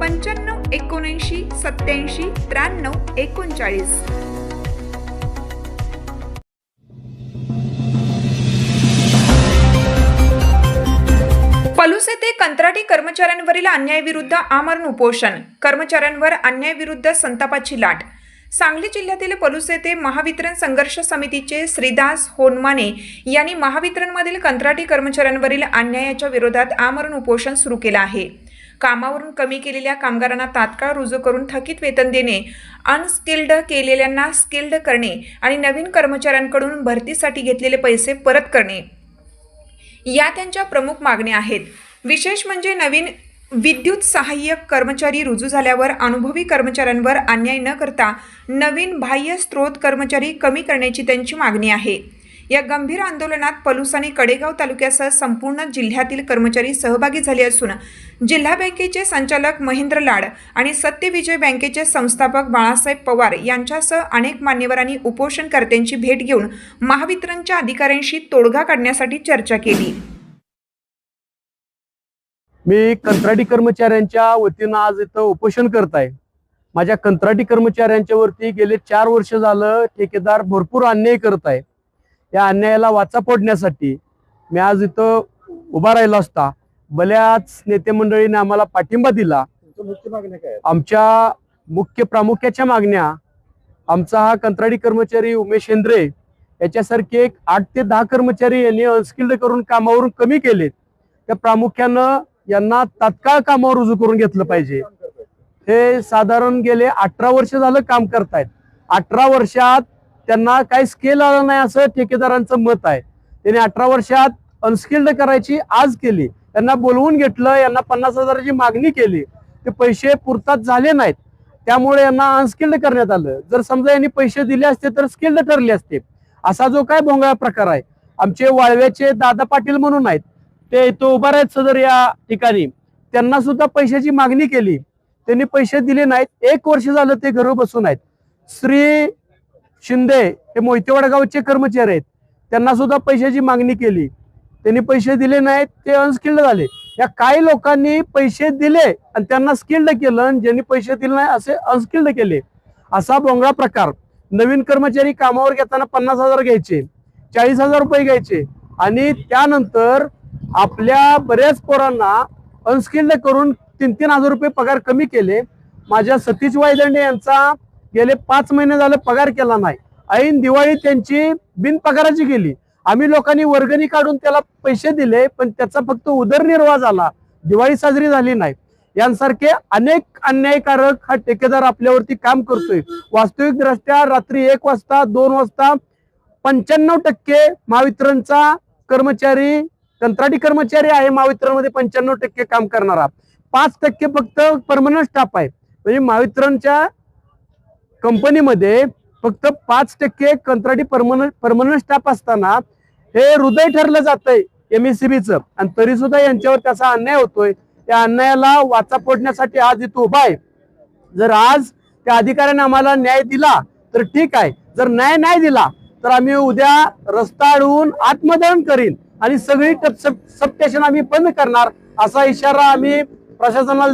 पंच्याण्णव एकोणऐंशी सत्याऐंशी त्र्याण्णव एकोणचाळीस. पलूस येथे कंत्राटी कर्मचाऱ्यांवरील अन्यायाविरुद्ध आमरण उपोषण कर्मचाऱ्यांवर अन्यायाविरुद्ध संतापाची लाट. सांगली जिल्ह्यातील पलूस येथे महावितरण संघर्ष समितीचे श्रीदास होनमाने यांनी महावितरणमधील कंत्राटी कर्मचाऱ्यांवरील अन्यायाच्या विरोधात आमरण उपोषण सुरू केलं आहे. कामावरून कमी केलेल्या कामगारांना तात्काळ रुजू करून थकीत वेतन देणे अनस्किल्ड केलेल्यांना स्किल्ड करणे आणि नवीन कर्मचाऱ्यांकडून भरतीसाठी घेतलेले पैसे परत करणे. या त्यांच्या प्रमुख मागण्या आहेत. विशेष म्हणजे नवीन विद्युत सहाय्यक कर्मचारी रुजू झाल्यावर अनुभवी कर्मचाऱ्यांवर अन्याय न करता नवीन बाह्य स्रोत कर्मचारी कमी करण्याची त्यांची मागणी आहे. या गंभीर आंदोलनात पलूस आणि कडेगाव तालुक्यासह संपूर्ण जिल्ह्यातील कर्मचारी सहभागी झाले असून जिल्हा बँकेचे संचालक महेंद्र लाड आणि सत्यविजय बँकेचे संस्थापक बाळासाहेब पवार यांच्यासह अनेक मान्यवरांनी उपोषणकर्त्यांची भेट घेऊन महावितरणच्या अधिकाऱ्यांशी तोडगा काढण्यासाठी चर्चा केली. मी कंत्राटी कर्मचाऱ्यांच्या वतीनं आज इथं उपोषण करत आहे. माझ्या कंत्राटी कर्मचाऱ्यांच्या वरती गेले चार वर्ष झालं ठेकेदार भरपूर अन्याय करत आहे. या अन्यायाला वाचा फोडण्यासाठी मी आज इथं उभा राहिलो असता. बऱ्याच नेते मंडळीने आम्हाला पाठिंबा दिला? आमच्या मुख्य प्रामुख्याच्या मागण्या आमचा हा कंत्राटी कर्मचारी उमेश हेंद्रे याच्यासारखे एक आठ ते दहा कर्मचारी यांनी अनस्किल्ड करून कामावरून कमी केलेत. त्या प्रामुख्यानं यांना तात्काळ कामावर रुजू करून घेतलं पाहिजे. हे साधारण गेले अठरा वर्ष झालं काम करतायत. अठरा वर्षात त्यांना काही स्केल आलं नाही असं ठेकेदारांचं मत आहे. त्यांनी अठरा वर्षात अनस्किल्ड करायची आज केली. त्यांना बोलवून घेतलं यांना पन्नास हजाराची मागणी केली. ते पैसे पुरतात झाले नाहीत. त्यामुळे यांना अनस्किल्ड करण्यात आलं. जर समजा यांनी पैसे दिले असते तर स्किल्ड ठरले असते. असा जो काय भोंगळा प्रकार आहे. आमचे वाळव्याचे दादा पाटील म्हणून आहेत. ते इथं उभा आहेत सदर या ठिकाणी. त्यांना सुद्धा पैशाची मागणी केली. त्यांनी पैसे दिले नाहीत. एक वर्ष झालं ते घरी बसून आहेत. श्री शिंदे हे मोहितेवाडा गावचे कर्मचारी आहेत. त्यांना सुद्धा पैशाची मागणी केली. त्यांनी पैसे दिले नाहीत ते अनस्किल्ड झाले. या काही लोकांनी पैसे दिले आणि त्यांना स्किल्ड केलं आणि ज्यांनी पैसे दिले नाही असे अनस्किल्ड केले. असा बोंगळा प्रकार. नवीन कर्मचारी कामावर घेताना पन्नास हजार घ्यायचे चाळीस हजार रुपये घ्यायचे आणि त्यानंतर आपल्या बऱ्याच पोरांना अनस्किल्ड करून तीन तीन हजार रुपये पगार कमी केले. माझ्या सतीश वायदंडे यांचा गेले पाच महिने झाले पगार केला नाही. ऐन दिवाळी त्यांची बिनपगाराची गेली. आम्ही लोकांनी वर्गणी काढून त्याला पैसे दिले पण त्याचा फक्त उदरनिर्वाह झाला. दिवाळी साजरी झाली नाही. यांसारखे अनेक अन्यायकारक हा ठेकेदार आपल्यावरती काम करतोय. वास्तविकदृष्ट्या रात्री एक वाजता दोन वाजता पंच्याण्णव टक्के महावितरणचा कर्मचारी कंत्राटी कर्मचारी आहे महावितरणमध्ये पंच्याण्णव टक्के काम करणारा. पाच टक्के फक्त परमनंट स्टाफ आहे. म्हणजे महावितरणच्या कंपनीमध्ये फक्त पाच टक्के कंत्राटी परमनंट परमनंट स्टाफ असताना हे हृदय ठरलं जातंय एम एस आणि तरी सुद्धा यांच्यावर त्याचा अन्याय होतोय. त्या अन्यायाला वाचा फोडण्यासाठी आज इथं उभा आहे. जर आज त्या अधिकाऱ्याने आम्हाला न्याय दिला तर ठीक आहे. जर न्याय नाही दिला तर आम्ही उद्या रस्ता अडवून आत्मदहन करीन आणि सगळी सब आम्ही बंद करणार असा इशारा आम्ही प्रशासनाला